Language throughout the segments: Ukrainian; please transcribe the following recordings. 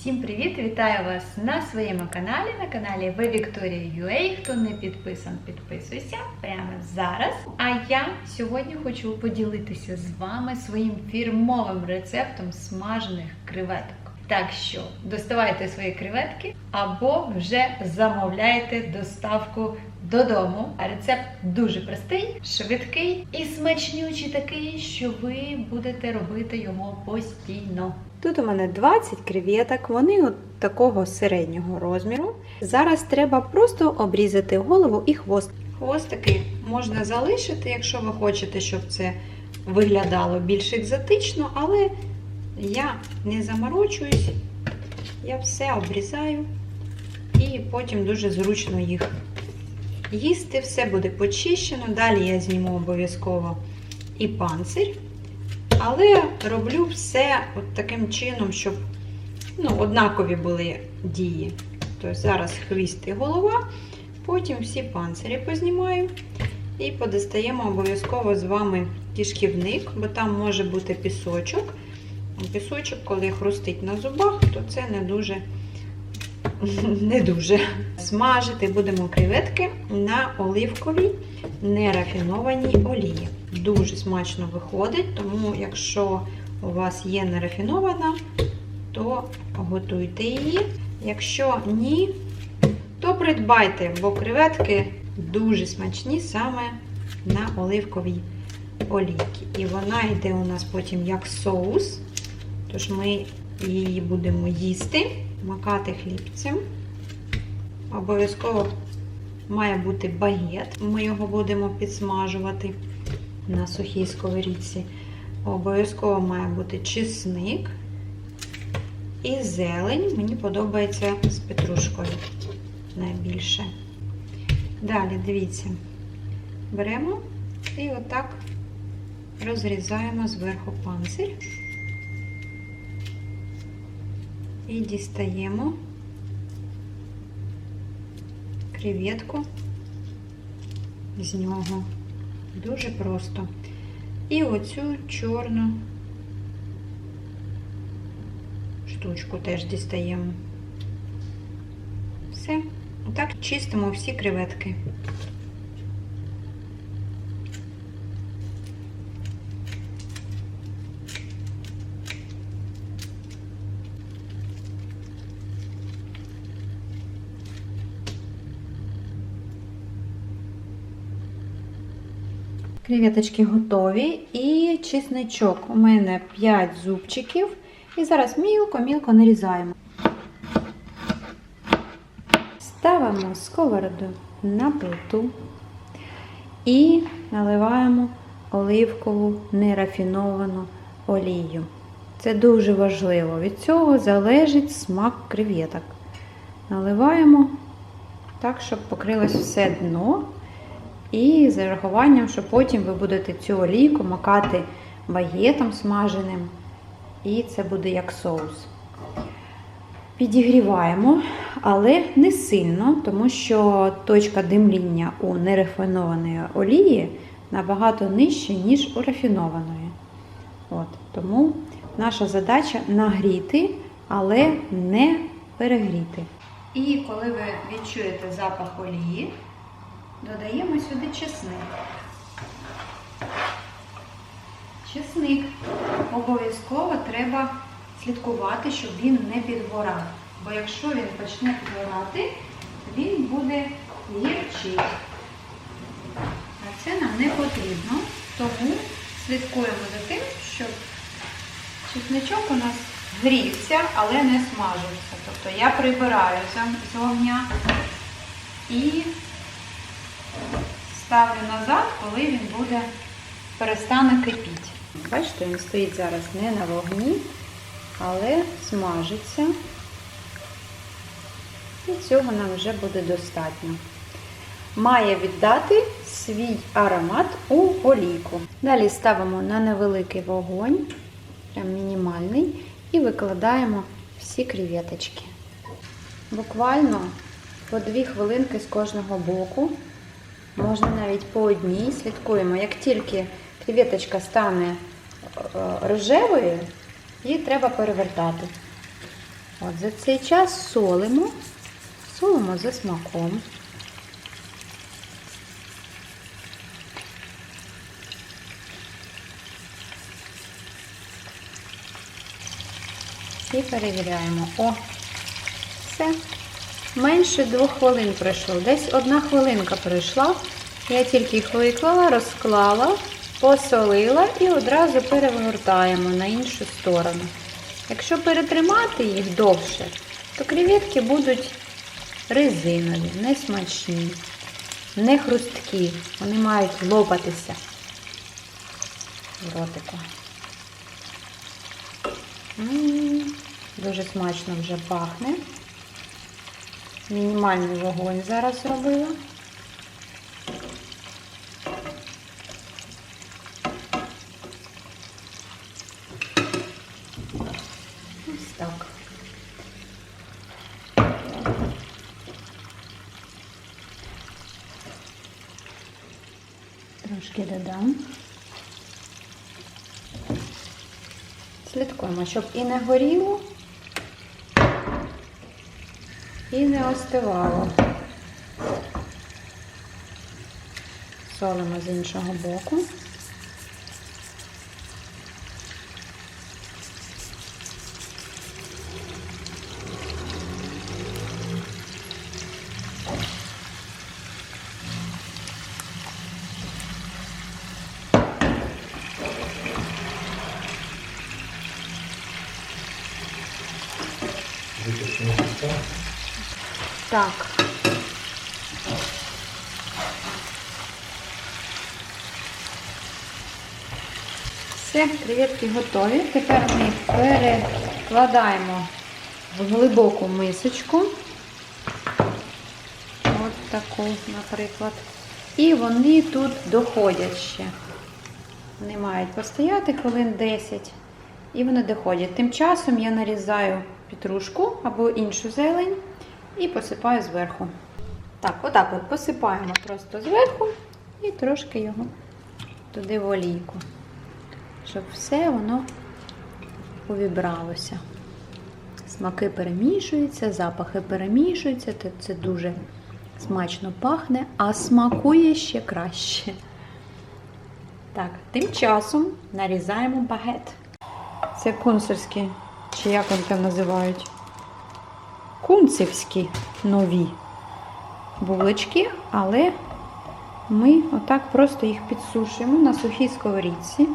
Всім привіт! Вітаю вас на своєму каналі, на каналі Ви Вікторія UA. Хто не підписан, підписуйся прямо зараз. А я сьогодні хочу поділитися з вами своїм фірмовим рецептом смажених креветок. Так що доставайте свої креветки або вже замовляйте доставку додому. А рецепт дуже простий, швидкий і смачнючий такий, що ви будете робити його постійно. Тут у мене 20 креветок, вони от такого середнього розміру. Зараз треба просто обрізати голову і хвост. Хвостики можна залишити, якщо ви хочете, щоб це виглядало більш екзотично, але я не заморочуюсь, я все обрізаю і потім дуже зручно їх їсти. Все буде почищено. Далі я зніму обов'язково і панцир. Але роблю все от таким чином, щоб ну, однакові були дії. Тобто зараз хвіст і голова, потім всі панцирі познімаю і подостаємо обов'язково з вами кишківник, бо там може бути пісочок. Пісочок, коли хрустить на зубах, то це не дуже не дуже. Смажити будемо креветки на оливковій нерафінованій олії. Дуже смачно виходить, тому якщо у вас є нерафінована, то готуйте її. Якщо ні, то придбайте, бо креветки дуже смачні саме на оливковій олійці. І вона йде у нас потім як соус, тож ми її будемо їсти, макати хлібцем. Обов'язково має бути багет, ми його будемо підсмажувати на сухій сковорідці. Обов'язково має бути чесник і зелень. Мені подобається з петрушкою найбільше. Далі, дивіться, беремо і отак розрізаємо зверху панцир і дістаємо креветку з нього. Дуже просто. І оцю чорну штучку теж дістаємо. Все. Отак чистимо всі креветки. Креветочки готові і чесничок. У мене 5 зубчиків. І зараз мілко-мілко нарізаємо. Ставимо сковороду на плиту і наливаємо оливкову нерафіновану олію. Це дуже важливо. Від цього залежить смак креветок. Наливаємо так, щоб покрилось все дно. І з урахуванням, що потім ви будете цю олійку макати багетом смаженим, і це буде як соус. Підігріваємо, але не сильно, тому що точка димління у нерафінованої олії набагато нижча, ніж у рафінованої. От, Тому наша задача нагріти, але не перегріти. І коли ви відчуєте запах олії, додаємо сюди чесник. Чесник обов'язково треба слідкувати, щоб він не підгорав. Бо якщо він почне підгорати, він буде гірчий. А це нам не потрібно, тому слідкуємо за тим, щоб чесничок у нас грівся, але не смажився. Тобто я прибираю зовня і ставлю назад, коли він буде перестане кипіти. Бачите, він стоїть зараз не на вогні, але смажиться. І цього нам вже буде достатньо. Має віддати свій аромат у олійку. Далі ставимо на невеликий вогонь, прям мінімальний, і викладаємо всі креветочки. Буквально по 2 хвилинки з кожного боку. Можна навіть по одній. Слідкуємо, як тільки креветочка стане рожевою, її треба перевертати. От за цей час солимо, солимо за смаком. І перевіряємо. О, все. Менше двох хвилин пройшло. Десь одна хвилинка пройшла. Я тільки їх виклала, розклала, посолила і одразу перевертаємо на іншу сторону. Якщо перетримати їх довше, то креветки будуть резинові, несмачні, не хрусткі. Вони мають лопатися в ротику. М, Дуже смачно вже пахне. Мінімальний вогонь зараз зробила. Ось так. Додам. Слідкуємо, щоб і не горіло, і не остивало. Солимо з іншого боку. Виключено піска. Так. Все, креветки готові. Тепер ми їх перекладаємо в глибоку мисочку. От таку, наприклад. І вони тут доходять ще. Вони мають постояти хвилин 10. І вони доходять. Тим часом я нарізаю петрушку або іншу зелень і посипаю зверху. Так, отак от посипаємо просто зверху і трошки його туди в олійку, щоб все воно увібралося. Смаки перемішуються, запахи перемішуються, це дуже смачно пахне, а смакує ще краще. Так, тим часом нарізаємо багет. Це кунцерські, чи як вони там називають? Кунцевські нові булочки, але ми отак просто їх підсушуємо на сухій сковорідці.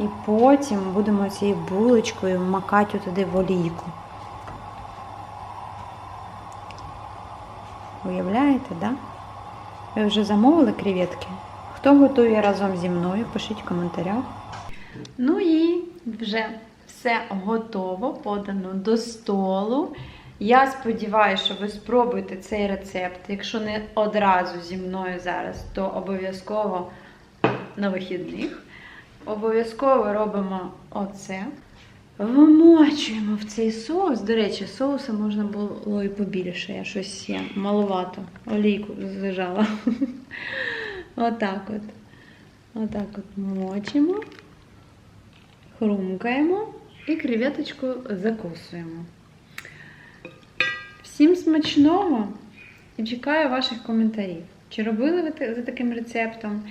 І потім будемо цією булочкою макати туди в олійку. Уявляєте, да? Ви вже замовили креветки? Хто готує разом зі мною? Пишіть в коментарях. Ну і вже все готово, подано до столу. Я сподіваюся, що ви спробуєте цей рецепт. Якщо не одразу зі мною зараз, то обов'язково на вихідних. Обов'язково робимо оце. Вмочуємо в цей соус. До речі, соуса можна було і побільше. Я щось є маловато. Олійку зажала. Отак от. Отак от мочимо хрумкаємо і креветочку закусуємо. Всім смачного і чекаю ваших коментарів. Чи робили ви за таким рецептом,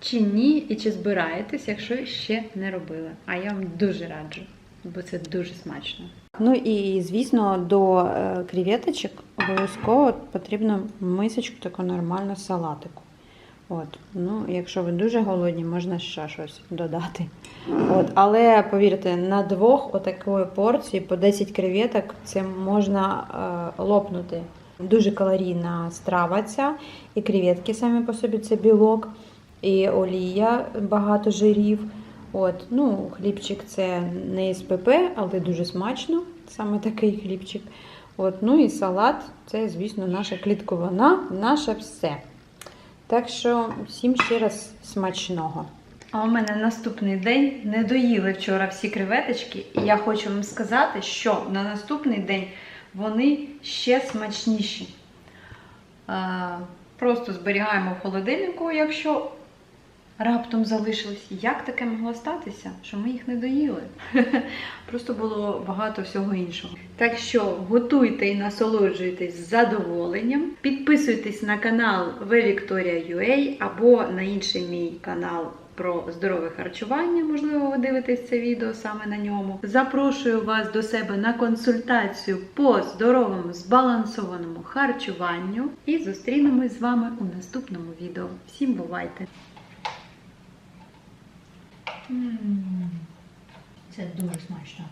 чи ні, і чи збираєтесь, якщо ще не робили. А я вам дуже раджу, бо це дуже смачно. Ну і звісно, до кріветочок креветочок обов'язково потрібно мисочку таку нормальну салатику. От, ну, якщо ви дуже голодні, можна ще щось додати. От, але повірте, на двох отакої порції по 10 креветок це можна е, лопнути. Дуже калорійна страва ця, і креветки самі по собі це білок, і олія, багато жирів. От, ну, хлібчик це не СПП, але дуже смачно, саме такий хлібчик. От, ну і салат це, звісно, наша клітковина, наше все. Так що всім ще раз смачного. А у мене наступний день не доїли вчора всі креветочки, і я хочу вам сказати, що на наступний день вони ще смачніші. Просто зберігаємо в холодильнику, якщо раптом залишились. Як таке могло статися, що ми їх не доїли? Просто було багато всього іншого. Так що готуйте і насолоджуйтесь з задоволенням. Підписуйтесь на канал V або на інший мій канал. Про здорове харчування, можливо, ви дивитесь це відео саме на ньому. Запрошую вас до себе на консультацію по здоровому збалансованому харчуванню і зустрінемось з вами у наступному відео. Всім бувайте! Це дуже смачно.